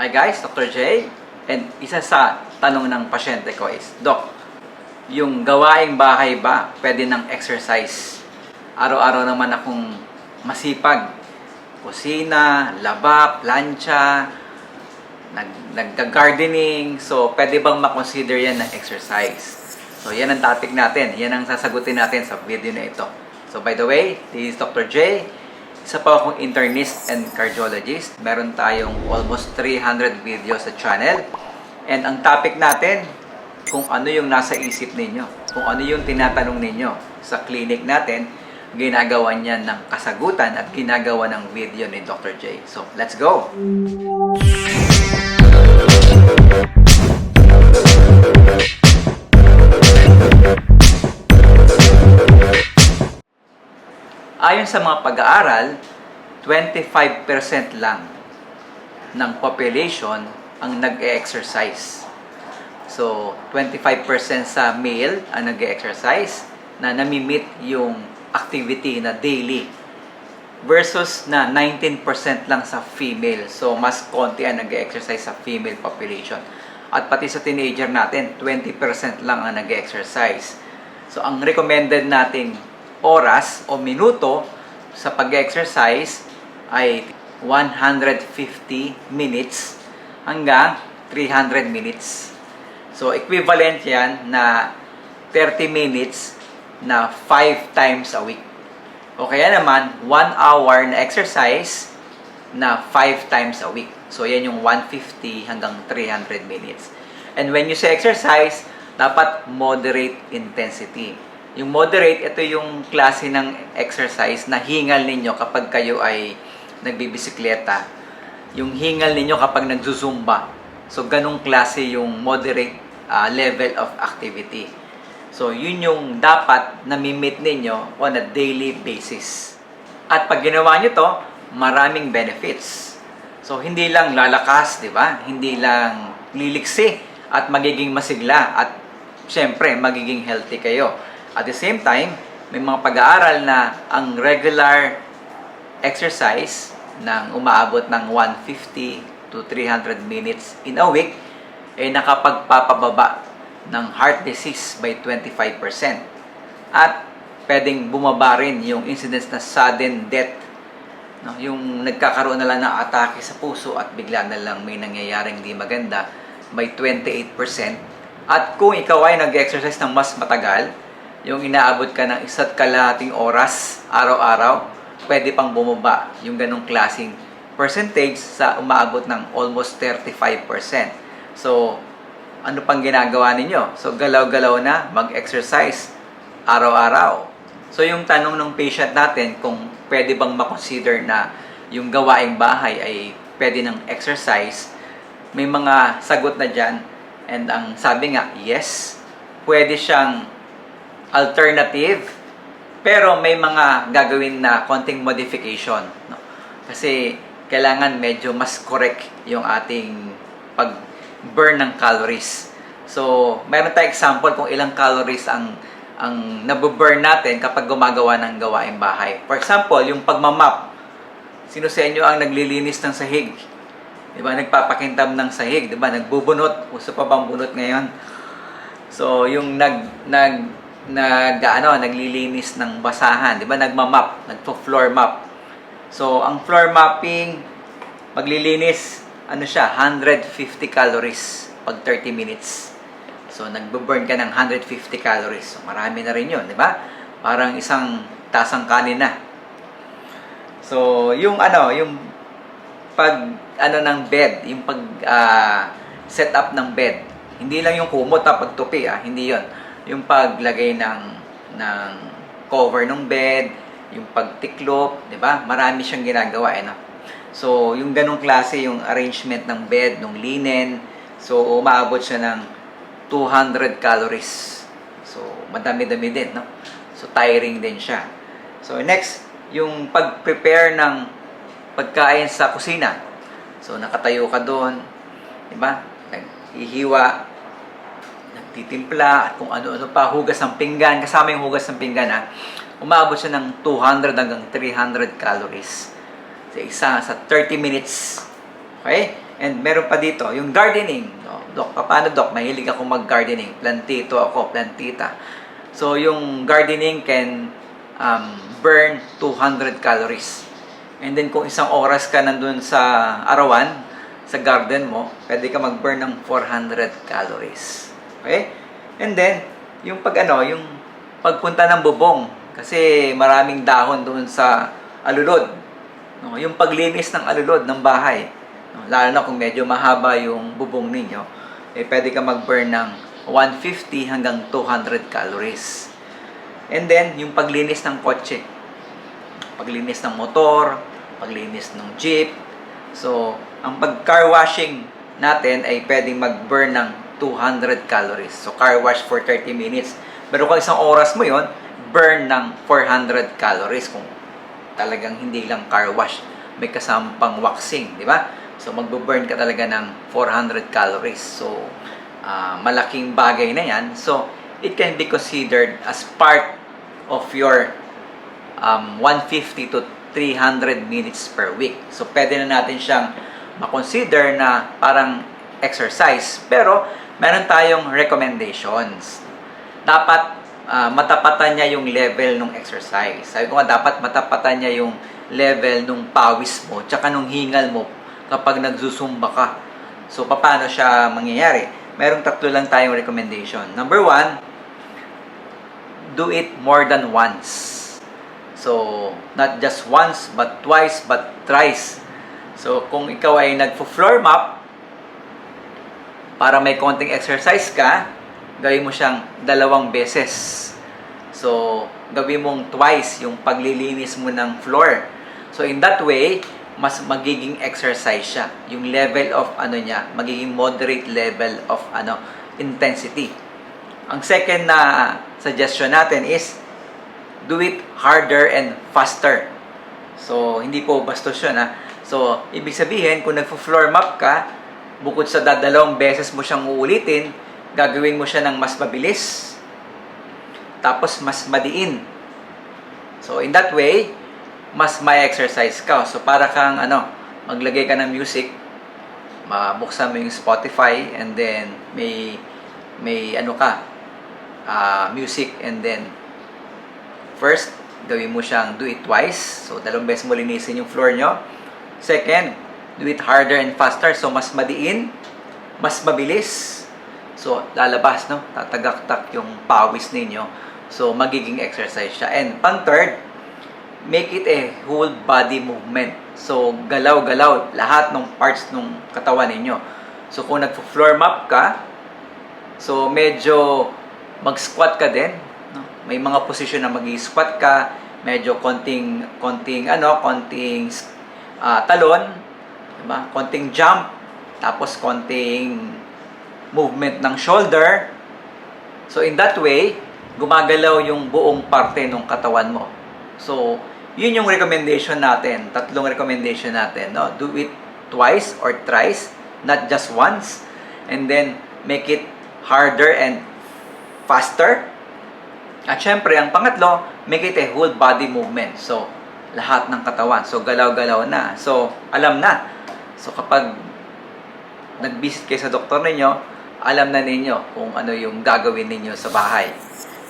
Hi guys, Dr. J. And isa sa tanong ng pasyente ko is, Doc, yung gawaing bahay ba pwede ng exercise? Araw-araw naman akong masipag. Kusina, laba, plancha, nag, nagka-gardening. So, pwede bang makonsider yan na exercise? So, yan ang topic natin. Yan ang sasagutin natin sa video na ito. So, by the way, this is Dr. J. Isa pa akong internist and cardiologist. Meron tayong almost 300 videos sa channel. And ang topic natin, kung ano yung nasa isip ninyo. Kung ano yung tinatanong ninyo sa clinic natin, ginagawa niya ng kasagutan at ginagawa ng video ni Dr. J. So, let's go! Ayon sa mga pag-aaral, 25% lang ng population ang nag-exercise. So, 25% sa male ang nag-exercise na nami-meet yung activity na daily versus na 19% lang sa female. So, mas konti ang nag-exercise sa female population. At pati sa teenager natin, 20% lang ang nag-exercise. So, ang recommended nating oras o minuto sa pag-exercise ay 150 minutes hanggang 300 minutes. So, equivalent yan na 30 minutes na 5 times a week. O kaya naman, 1 hour na exercise na 5 times a week. So, yan yung 150 hanggang 300 minutes. And when you say exercise, dapat moderate intensity. Yung moderate, ito yung klase ng exercise na hingal ninyo kapag kayo ay nagbibisikleta. Yung hingal ninyo kapag nagzuzumba. So, ganong klase yung moderate ah, level of activity. So, yun yung dapat nami-meet ninyo on a daily basis. At pag ginawa nyo to, maraming benefits. So, hindi lang lalakas, di ba? Hindi lang liliksi at magiging masigla at syempre, magiging healthy kayo. At the same time, may mga pag-aaral na ang regular exercise ng umaabot ng 150 to 300 minutes in a week ay nakapagpapababa ng heart disease by 25%. At pwedeng bumaba rin yung incidence na sudden death. No, yung nagkakaroon na lang ng atake sa puso at bigla na lang may nangyayaring di maganda by 28%. At kung ikaw ay nag-exercise ng mas matagal, yung inaabot ka ng isa't kalahating oras araw-araw, pwede pang bumaba yung ganong klaseng percentage sa umaabot ng almost 35%. So, ano pang ginagawa ninyo? So, galaw-galaw na, mag-exercise araw-araw. So, yung tanong ng patient natin kung pwede bang makonsider na yung gawaing bahay ay pwede ng exercise, may mga sagot na dyan. And ang sabi nga, yes, pwede siyang alternative, pero may mga gagawin na konting modification. No? Kasi kailangan medyo mas correct yung ating pag-burn ng calories. So, meron tayong example kung ilang calories ang ang nabuburn natin kapag gumagawa ng gawaing bahay. For example, yung pagmamap. Sino sa inyo ang naglilinis ng sahig? Di ba? Nagpapakintab ng sahig. Di ba? Nagbubunot. Uso pa bang bunot ngayon? So, yung nag, nag, nag, ano, naglilinis ng basahan. Di ba? Nagmamap. Nagpo-floor map. So, ang floor mapping, maglilinis, ano siya, 150 calories pag 30 minutes. So, nagbo-burn ka ng 150 calories. So, marami na rin yun, di ba? Parang isang tasang kanin na. So, yung ano, yung pag ano ng bed, yung pag ah, set up ng bed. Hindi lang yung kumot ha, pagtupi ah, hindi 'yon. Yung paglagay ng ng cover ng bed, yung pagtiklop, 'di ba? Marami siyang ginagawa eh, no? So, yung ganong klase yung arrangement ng bed, ng linen. So, umaabot siya ng 200 calories. So, madami-dami din, no? So, tiring din siya. So, next, yung pag-prepare ng pagkain sa kusina. So, nakatayo ka doon, di ba? Naghihiwa, nagtitimpla, at kung ano-ano pa, hugas ng pinggan, kasama yung hugas ng pinggan, ha? Umaabot siya ng 200 hanggang 300 calories sa isa sa 30 minutes. Okay? And meron pa dito, yung gardening. No? Dok, paano Dok? Mahilig ako mag-gardening. Plantito ako, plantita. So, yung gardening can um, burn 200 calories. And then, kung isang oras ka nandun sa arawan, sa garden mo, pwede ka mag-burn ng 400 calories. Okay? And then, yung pag ano, yung pagpunta ng bubong. Kasi maraming dahon doon sa alulod. No, yung paglinis ng alulod ng bahay. No, lalo na kung medyo mahaba yung bubong ninyo, eh pwede ka mag-burn ng 150 hanggang 200 calories. And then, yung paglinis ng kotse. Paglinis ng motor, paglinis ng jeep. So, ang pag-car washing natin ay pwedeng mag-burn ng 200 calories. So, car wash for 30 minutes. Pero kung isang oras mo yon burn ng 400 calories kung talagang hindi lang car wash. May kasama pang waxing, di ba? So, magbo-burn ka talaga ng 400 calories. So, ah, malaking bagay na yan. So, it can be considered as part of your um, 150 to 300 minutes per week. So, pwede na natin siyang makonsider na parang exercise. Pero, meron tayong recommendations. Dapat ah, matapatan niya yung level ng exercise. Sabi ko nga, dapat matapatan niya yung level nung pawis mo, tsaka nung hingal mo kapag nagsusumba ka. So, paano siya mangyayari? Merong tatlo lang tayong recommendation. Number one, do it more than once. So, not just once, but twice, but thrice. So, kung ikaw ay nagfo-floor map, para may konting exercise ka, gawin mo siyang dalawang beses. So, gawin mong twice yung paglilinis mo ng floor. So, in that way, mas magiging exercise siya. Yung level of ano niya, magiging moderate level of ano intensity. Ang second na suggestion natin is do it harder and faster. So, hindi po bastos yun ha. So, ibig sabihin, kung nagfo-floor map ka, bukod sa dadalawang beses mo siyang uulitin, gagawin mo siya ng mas mabilis, tapos mas madiin. So, in that way, mas may exercise ka. So, para kang, ano, maglagay ka ng music, mabuksan mo yung Spotify, and then, may, may, ano ka, ah, music, and then, first, gawin mo siyang do it twice. So, dalawang beses mo linisin yung floor nyo. Second, do it harder and faster. So, mas madiin, mas mabilis. So, lalabas, no? Tatagaktak yung pawis ninyo. So, magiging exercise siya. And pang third, make it a whole body movement. So, galaw-galaw lahat ng parts ng katawan ninyo. So, kung nagfo-floor map ka, so medyo mag-squat ka din. No? May mga position na mag-squat ka, medyo konting, konting, ano, konting ah, talon, diba? konting jump, tapos konting movement ng shoulder. So, in that way, gumagalaw yung buong parte ng katawan mo. So, yun yung recommendation natin. Tatlong recommendation natin. No? Do it twice or thrice, not just once. And then, make it harder and faster. At syempre, ang pangatlo, make it a whole body movement. So, lahat ng katawan. So, galaw-galaw na. So, alam na. So kapag nag-visit kayo sa doktor ninyo, alam na ninyo kung ano yung gagawin ninyo sa bahay.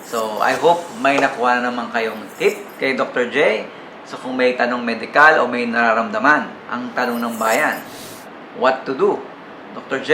So I hope may nakuha na naman kayong tip kay Dr. J. So kung may tanong medical o may nararamdaman, ang tanong ng bayan, what to do? Dr. J.